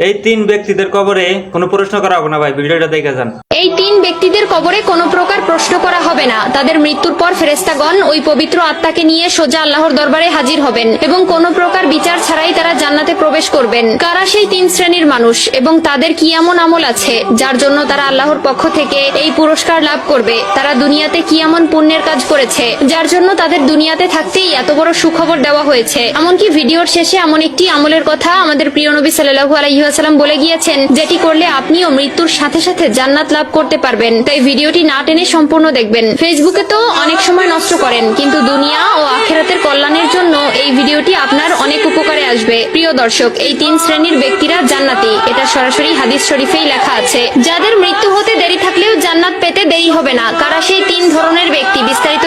এই তিন ব্যক্তিদের কবরে কোনো প্রশ্ন করা হবে না ভাই, ভিডিওটা দেখে যান। এই তিন ব্যক্তিদের কবরে কোনো প্রকার প্রশ্ন করা হবে না। তাদের মৃত্যুর পর ফেরেস্তাগণ ওই পবিত্র আত্মাকে নিয়ে সোজা আল্লাহর দরবারে হাজির হবেন এবং কোনো প্রকার বিচার ছাড়াই তারা জান্নাতে প্রবেশ করবেন। কারা সেই তিন শ্রেণির মানুষ এবং তাদের কি এমন আমল আছে যার জন্য তারা আল্লাহর পক্ষ থেকে এই পুরস্কার লাভ করবে? তারা দুনিয়াতে কি এমন পুণ্যের কাজ করেছে যার জন্য তাদের দুনিয়াতে থাকতেই এত বড় সুখবর দেওয়া হয়েছে? এমনকি ভিডিওর শেষে এমন একটি আমলের কথা আমাদের প্রিয় নবী সাল্লাহু আলহিহাসাল্লাম বলে গিয়েছেন, যেটি করলে আপনিও মৃত্যুর সাথে সাথে জান্নাত লাভ করতে পারবেন। তাই ভিডিওটি না টেনে সম্পূর্ণ দেখবেন। ফেসবুকে তো অনেক সময় নষ্ট করেন, কিন্তু দুনিয়া ও আখেরাতের কল্যাণের জন্য এই ভিডিওটি আপনার অনেক উপকারে আসবে। প্রিয় দর্শক, এই তিন শ্রেণির ব্যক্তিরা জান্নাতি। এটা সরাসরি হাদিস শরীফেই লেখা আছে। যাদের মৃত্যু হতে দেরি থাকলেও জান্নাত পেতে দেরি হবে না। কারা সেই তিন ধরনের ব্যক্তি? বিস্তারিত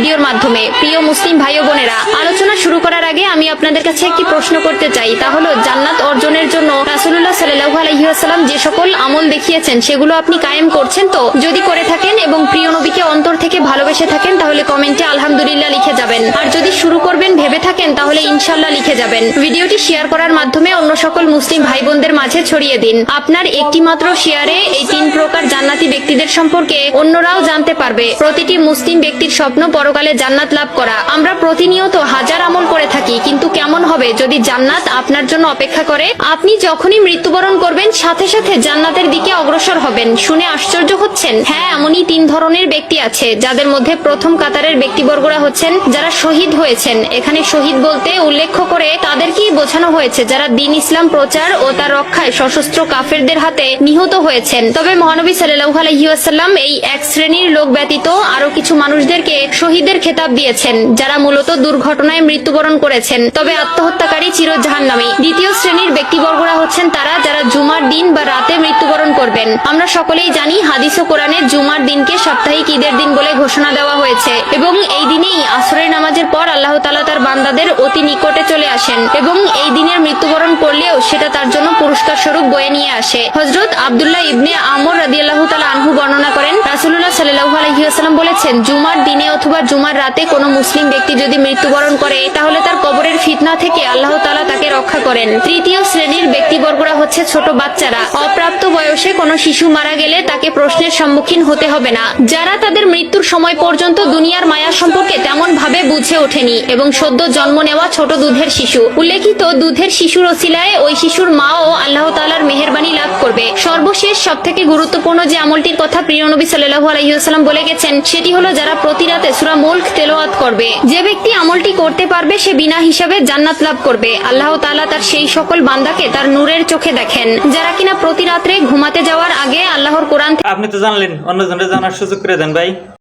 ভিডিওর মাধ্যমে। প্রিয় মুসলিম ভাই ও বোনেরা, আলোচনা শুরু করার আগে আমি আপনাদের কাছে একটি প্রশ্ন করতে চাই। তা হলো, জান্নাত অর্জনের জন্য রাসুল্লাহ সাল্লাহু আলহিহাসাল্লাম যে সকল আমল দেখিয়েছেন, সেগুলো আপনি কায়েম করছেন তো? যদি করে থাকেন এবং প্রিয় নবীকে অন্তর থেকে ভালোবেসে থাকেন, তাহলে কমেন্টে আলহামদুলিল্লাহ লিখে যাবেন। আর যদি শুরু করবেন ভেবে থাকেন, তাহলে ইনশাল্লাহ লিখে যাবেন। ভিডিওটি শেয়ার করার মাধ্যমে অন্য সকল মুসলিম ভাই বোনদের মাঝে ছড়িয়ে দিন। আপনার একটি মাত্র শেয়ারে এই তিন প্রকার জান্নাতি ব্যক্তিদের সম্পর্কে অন্যরাও জানতে পারবে। প্রতিটি মুসলিম ব্যক্তির স্বপ্ন পরকালে জান্নাত লাভ করা। আমরা প্রতিনিয়ত হাজার আমল করে থাকি, কিন্তু কেমন হবে যদি জান্নাত আপনার জন্য অপেক্ষা করে? আপনি যখনই মৃত্যুবরণ করবেন, সাথে সাথে জান্নাতের দিকে অগ্রসর হবেন। শুনে আশ্চর্য হচ্ছেন? হ্যাঁ এমনই তিন ধরনের ব্যক্তি আছে, যাদের মধ্যে প্রথম কাতারের ব্যক্তিবর্গরা হচ্ছেন, যারা শহীদ হয়েছেন। এখানে শহীদ বলতে উল্লেখ করে তাদেরকেই বোঝানো হয়েছে, যারা দিন ইসলাম প্রচার ও তার রক্ষায় সশস্ত্র কাফেরদের হাতে নিহত হয়েছেন। তবে মহানবী সাল্লাহ আলহিউসাল্লাম এই এক শ্রেণির লোক ব্যতীত আরও কিছু মানুষদেরকে শহীদের খেতাব দিয়েছেন, যারা মূলত দুর্ঘটনায় মৃত্যুবরণ করেছেন। তবে আত্মহত্যাকারী চির জাহান্নামী দ্বিতীয় শ্রেণির ব্যক্তিবর্গরা হচ্ছেন তারা, যারা জুমার দিন বা রাতে মৃত্যুবরণ করবেন। আমরা সকলেই জানি, হাদিস ও কোরআনে জুমার দিনকে সাপ্তাহিক ঈদের দিন বলে ঘোষণা দেওয়া হয়েছে এবং এই দিনেই আসরের নামাজের পর আল্লাহ তালা তার বান্দাদের অতি নিকটে চলে আসেন এবং এই দিনের মৃত্যুবরণ করলেও সেটা তার জন্য পুরস্কার স্বরূপ বয়ে নিয়ে আসে। হজরত আবদুল্লাহ ইবনে আমর রাদি আল্লাহ তালা আনহু বর্ণনা করেন সাল্লাহ বলেছেন, জুমার দিনে অথবা জুমার রাতে কোনো মুসলিম ব্যক্তি যদি মৃত্যুবরণ করে, তাহলে তার কবরের ফিতনা থেকে আল্লাহ তালা তাকে রক্ষা করেন। তৃতীয় শ্রেণির ব্যক্তিবর্গরা হচ্ছে ছোট বাচ্চারা। অপ্রাপ্ত বয়সে কোনো শিশু মারা গেলে তাকে প্রশ্নের সম্মুখীন হতে হবে না। যারা তাদের মৃত্যুর সময় পর্যন্ত দুনিয়ার মায়া সম্পর্কে তেমন ভাবে বুঝে ওঠেনি এবং সদ্য জন্ম নেওয়া ছোট দুধের শিশু। উল্লেখিত দুধের শিশুর ওসিলায় ওই শিশুর মাও আল্লাহ তালার মেহরবানি লাভ করবে। সর্বশেষ সব থেকে গুরুত্বপূর্ণ যে আমলটির কথা প্রিয় নবী সাল্লাহ আলহিহাস্লাম বলে গেছেন, সেটি হলো যারা প্রতি রাতে সুরা মুল্ক তেলোয়াত করবে। যে ব্যক্তি আমলটি করতে পারবে, সে বিনা হিসাবে জান্নাত লাভ করবে। আল্লাহ তাআলা তার সেই সকল বান্দাকে তার নূরের চোখে দেখেন। যারা কিনা প্রতি রাত্রে ঘুমাতে যাওয়ার আগে আল্লাহর কোরআন আপনি তো জানলেন অন্যজনের জানার সুযোগ করে দেন ভাই।